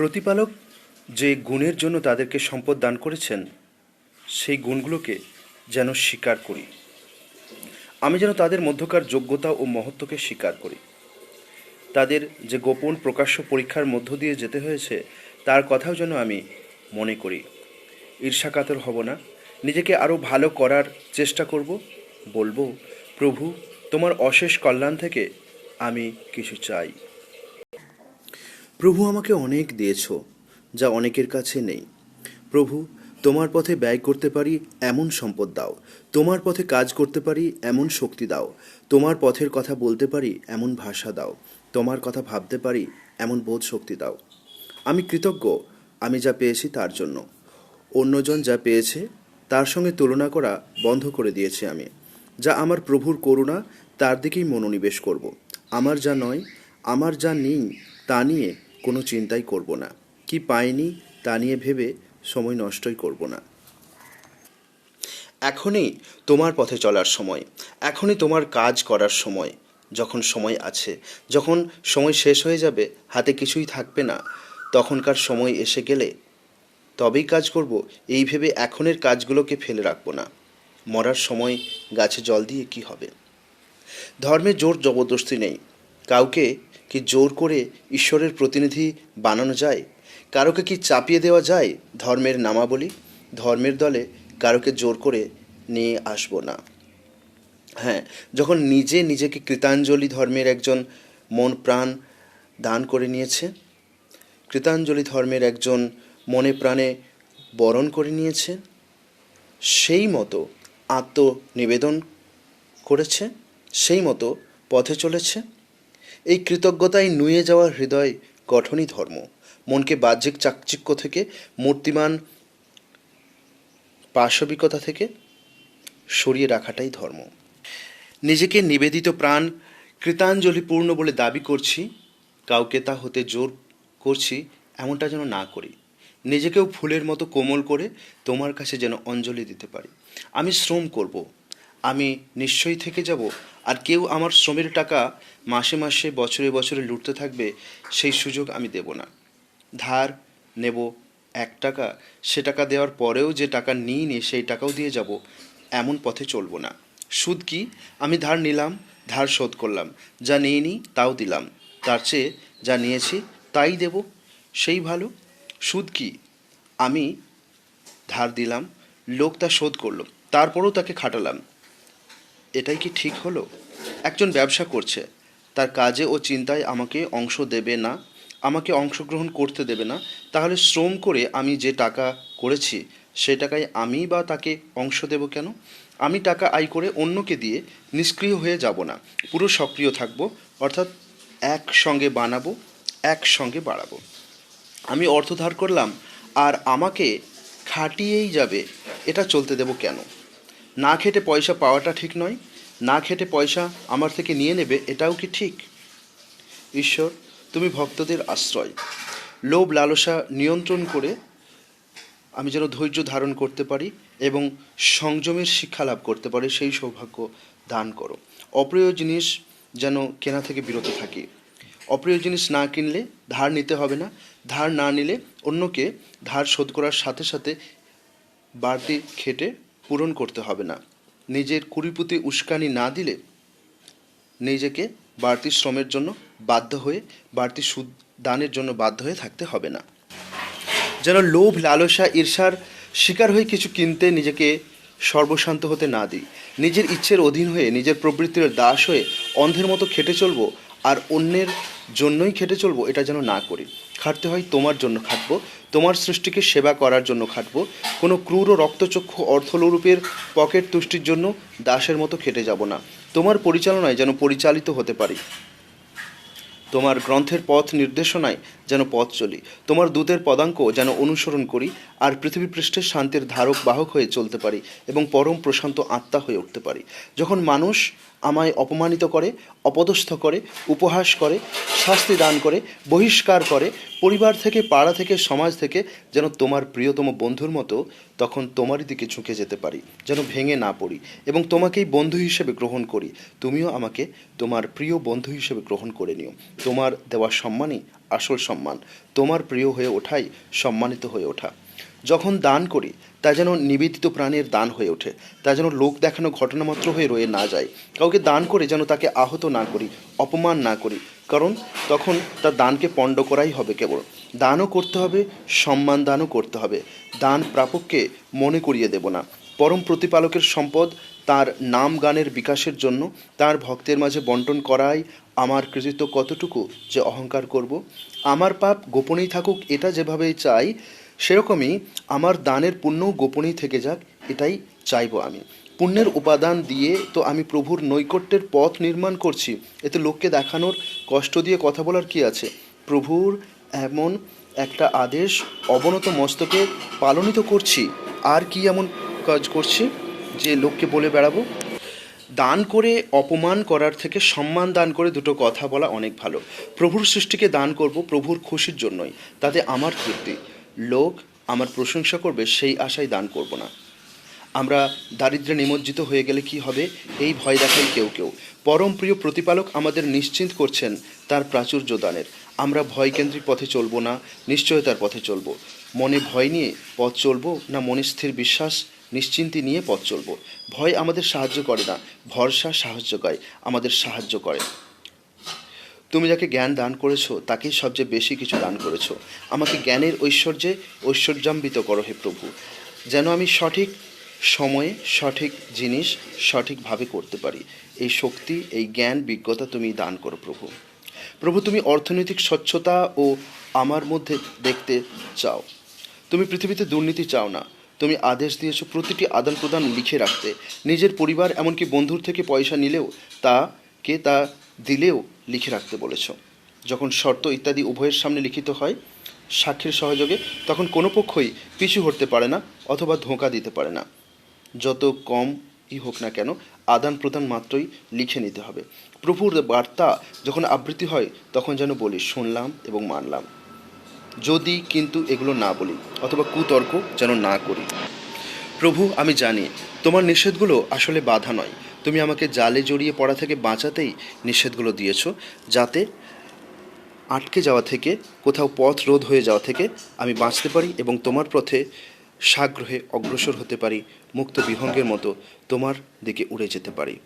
প্রতিপালক যে গুণের জন্য তাদেরকে সম্পদ দান করেছেন, সেই গুণগুলোকে যেন স্বীকার করি। আমি যেন তাদের মধ্যকার যোগ্যতা ও মহত্বকে স্বীকার করি। তাদের যে গোপন প্রকাশ্য পরীক্ষার মধ্য দিয়ে যেতে হয়েছে, তার কথাও যেন আমি মনে করি। ঈর্ষাকাতর হব না। নিজেকে আরও ভালো করার চেষ্টা করব। বলব, প্রভু, তোমার অশেষ কল্যাণ থেকে আমি কিছু চাই। প্রভু আমাকে অনেক দিয়েছ, যা অনেকের কাছে নেই। প্রভু, তোমার পথে ব্যয় করতে পারি, এমন সম্পদ দাও। তোমার পথে কাজ করতে পারি, এমন শক্তি দাও। তোমার পথের কথা বলতে পারি, এমন ভাষা দাও। তোমার কথা ভাবতে পারি, এমন বোধ শক্তি দাও। আমি কৃতজ্ঞ, আমি যা পেয়েছি তার জন্য। অন্যজন যা পেয়েছে, তার সঙ্গে তুলনা করা বন্ধ করে দিয়েছি আমি। যা আমার প্রভুর করুণা, তার দিকেই মনোনিবেশ করব। আমার যা নয়, আমার যা নেই, তা নিয়ে কোনো চিন্তাই করব না। কি পাইনি তা নিয়ে ভেবে সময় নষ্টই করব না। এখনই তোমার পথে চলার সময়, এখনই তোমার কাজ করার সময়, যখন সময় আছে, যখন সময় শেষ হয়ে যাবে, হাতে কিছুই থাকবে না, তখনকার সময় এসে গেলে তবেই কাজ করব, এই ভেবে এখনের কাজগুলোকে ফেলে রাখব না। মরার সময় গাছে জল দিয়ে কি হবে? ধর্মে জোর জবরদস্তি নেই, কাউকে কি জোর করে ঈশ্বরের প্রতিনিধি বানানো যায়? কারোকে কি চাপিয়ে দেওয়া যায় ধর্মের নামাবলী? ধর্মের দলে কারোকে জোর করে নিয়ে আসব না। হ্যাঁ যখন নিজে নিজেকে কৃতাঞ্জলি ধর্মের একজন মন প্রাণ দান করে নিয়েছে, কৃতাঞ্জলি ধর্মের একজন মনে প্রাণে বরণ করে নিয়েছে, সেই মতো আত্মনিবেদন করেছে, সেই মতো পথে চলেছে এই কৃতজ্ঞতায় নুয়ে যাওয়া হৃদয় গঠনই ধর্ম। মনকে বাহ্যিক চাকচিক্য থেকে, মূর্তিমান পাশবিকতা থেকে সরিয়ে রাখাটাই ধর্ম। নিজেকে নিবেদিত প্রাণ, কৃতাঞ্জলিপূর্ণ বলে দাবি করছি, কাউকে তা হতে জোর করছি, এমনটা যেন না করি। নিজেকেও ফুলের মতো কোমল করে তোমার কাছে যেন অঞ্জলি দিতে পারি। আমি শ্রম করব, আমি নিশ্চয়ই থেকে যাব আর কেউ আমার শ্রমের টাকা মাসে মাসে, বছরে বছরে লুটতে থাকবে, সেই সুযোগ আমি দেব না। ধার নেব এক টাকা, সে টাকা দেওয়ার পরেও যে টাকা নিই নি সেই টাকাও দিয়ে যাব, এমন পথে চলবো না। সুদ কি? আমি ধার নিলাম, ধার শোধ করলাম। যা নিইনি, তাও দিলাম। তার চেয়ে যা নিয়েছি, তাই দেব। সেই ভালো? সুদ কি? আমি ধার দিলাম, লোক তা শোধ করল, তারপরেও তাকে খাটালাম। এটাই কি ঠিক হলো? একজন ব্যবসা করছে। তার কাজে ও চিন্তায় আমাকে অংশ দেবে না, আমাকে অংশগ্রহণ করতে দেবে না। তাহলে শ্রম করে আমি যে টাকা করেছি, সে টাকায় আমি বা তাকে অংশ দেব কেন? আমি টাকা আয় করে অন্যকে দিয়ে নিষ্ক্রিয় হয়ে যাব না। পুরো সক্রিয় থাকব, অর্থাৎ একসঙ্গে বানাবো, একসঙ্গে বাড়াবো। আমি অর্থ ধার করলাম, আর আমাকে খাটিয়েই যাবে, এটা চলতে দেব কেন? না খেটে পয়সা পাওয়াটা ঠিক নয়, না খেটে পয়সা আমার থেকে নিয়ে নেবে, এটাও কি ঠিক? ঈশ্বর, তুমি ভক্তদের আশ্রয়। লোভ লালসা নিয়ন্ত্রণ করে আমি যেন ধৈর্য ধারণ করতে পারি এবং সংযমের শিক্ষা লাভ করতে পারি, সেই সৌভাগ্য দান করো। অপ্রিয় জিনিস যেন কেনা থেকে বিরত থাকি। অপ্রিয় জিনিস না কিনলে ধার নিতে হবে না। ধার না নিলে অন্যকে ধার শোধ করার সাথে সাথে বাড়তি খেটে পূরণ করতে হবে না। নিজের কুড়িপুতি উস্কানি না দিলে নিজেকে বাড়তি শ্রমের জন্য বাধ্য হয়ে, বাড়তি সুদ দানের জন্য বাধ্য হয়ে থাকতে হবে না। যেন লোভ, লালসা, ঈর্ষার শিকার হয়ে কিছু কিনতে নিজেকে সর্বশান্ত হতে না দিই। নিজের ইচ্ছের অধীন হয়ে, নিজের প্রবৃত্তির দাস হয়ে অন্ধের মতো খেটে চলবো আর অন্যের জন্যই খেটে চলবো, এটা যেন না করি। খাটতে হয় তোমার জন্য খাটবো, তোমার সৃষ্টিকে সেবা করার জন্য খাটবো। কোনো ক্রূর ও রক্তচক্ষু অর্থলোরূপের পকেট তুষ্টির জন্য দাসের মতো খেটে যাব না। তোমার পরিচালনায় যেন পরিচালিত হতে পারি। তোমার গ্রন্থের পথ নির্দেশনায় যেন পথ চলি। তোমার দূতের পদাঙ্ক যেন অনুসরণ করি আর পৃথিবী পৃষ্ঠের শান্তির ধারক বাহক হয়ে চলতে পারি এবং পরম প্রশান্ত আত্মা হয়ে উঠতে পারি। যখন মানুষ আমায় অপমানিত করে, অপদস্থ করে, উপহাস করে, শাস্তি দান করে, বহিষ্কার করে, পরিবার থেকে, পাড়া থেকে, সমাজ থেকে যেন তোমার প্রিয়তম বন্ধুর মতো তখন তোমারই দিকে ঝুঁকে যেতে পারি, যেন ভেঙে না পড়ি এবং তোমাকেই বন্ধু হিসেবে গ্রহণ করি। তুমিও আমাকে তোমার প্রিয় বন্ধু হিসেবে গ্রহণ করে নিও। তোমার দেওয়া সম্মানই আসল সম্মান। তোমার প্রিয় হয়ে ওঠাই সম্মানিত হয়ে ওঠা। যখন দান করি, তা যেন নিবেদিত প্রাণের দান হয়ে ওঠে, তা যেন লোক দেখানো ঘটনা মাত্র হয়ে রয়ে না যায়। কাউকে দান করে যেন তাকে আহত না করি, অপমান না করি, কারণ তখন তার দানকে পণ্ড করাই হবে কেবল। দানও করতে হবে, সম্মান দানও করতে হবে। দান প্রাপককে মনে করিয়ে দেব না। পরম প্রতিপালকের সম্পদ তার নাম গানের বিকাশের জন্য, তার ভক্তের মাঝে বন্টন করাই আমার কৃতিত্ব কতটুকু যে অহংকার করব? আমার পাপ গোপনেই থাকুক, এটা যেভাবেই চাই সেরকমই আমার দানের পুণ্য গোপনেই থেকে যাক, এটাই চাইব আমি। পুণ্যের উপাদান দিয়ে তো আমি প্রভুর নৈকট্যের পথ নির্মাণ করছি, এতে লোককে দেখানোর কষ্ট দিয়ে কথা বলার কি আছে? প্রভুর এমন একটা আদেশ অবনত মস্তকে পালনিত করছি, আর কি এমন কাজ করছি যে লোককে বলে বেড়াবো? দান করে অপমান করার থেকে সম্মান দান করে দুটো কথা বলা অনেক ভালো। প্রভুর সৃষ্টিকে দান করব প্রভুর খুশির জন্যই, তাতে আমার তৃপ্তি। লোক আমার প্রশংসা করবে, সেই আশায় দান করব না। আমরা দারিদ্র্যে নিমজ্জিত হয়ে গেলে কি হবে? এই ভয় দেখাই কেউ কেউ। পরম প্রিয় প্রতিপালক আমাদের নিশ্চিন্ত করছেন তার প্রাচুর্য দানের। আমরা ভয়কেন্দ্রিক পথে চলবো না, নিশ্চয়তার পথে চলবো। মনে ভয় নিয়ে পথ চলবো না মনে স্থির বিশ্বাস, নিশ্চিন্তি নিয়ে পথ চলবো। ভয় আমাদের সাহায্য করে না, ভরসা সাহায্য করে, আমাদের সাহায্য করে। তুমি যাকে জ্ঞান দান করেছ, তাকেই সবচেয়ে বেশি কিছু দান করেছ। আমাকে জ্ঞানের ঐশ্বর্যে ঐশ্বর্যাম্বিত করো হে প্রভু, যেন আমি সঠিক সময়ে সঠিক জিনিস সঠিকভাবে করতে পারি। এই শক্তি, এই জ্ঞান, বিজ্ঞতা তুমি দান করো প্রভু। প্রভু, তুমি অর্থনৈতিক স্বচ্ছতা ও আমার মধ্যে দেখতে চাও। তুমি পৃথিবীতে দুর্নীতি চাও না। তুমি আদেশ দিয়েছ প্রতিটি আদান প্রদান লিখে রাখতে। নিজের পরিবার, এমনকি বন্ধুর থেকে পয়সা নিলেও তাকে তা দিলেও লিখে রাখতে বলেছ। যখন শর্ত ইত্যাদি উভয়ের সামনে লিখিত হয়, সাক্ষীর সহযোগে, তখন কোনো পক্ষই পিছু হটতে পারে না অথবা ধোঁকা দিতে পারে না। যত কম ই হোক না কেন, আদান প্রদান মাত্রই লিখে নিতে হবে। প্রভুর বার্তা যখন আবৃত্তি হয়, তখন যেন বলি, শুনলাম এবং মানলাম। যদি কিন্তু এগুলো না বলি, অথবা কুতর্ক যেন না করি। প্রভু, আমি জানি, তোমার নিষেধগুলো আসলে বাধা নয়। তুমি আমাকে জালে জড়িয়ে পড়া থেকে বাঁচাতেই নিষেধগুলো দিয়েছ, যাতে আটকে যাওয়া থেকে, কোথাও পথ রোধ হয়ে যাওয়া থেকে আমি বাঁচতে পারি এবং তোমার পথে সাগ্রহে অগ্রসর হতে পারি, মুক্ত বিহঙ্গের মতো তোমার দিকে উড়ে যেতে পারি।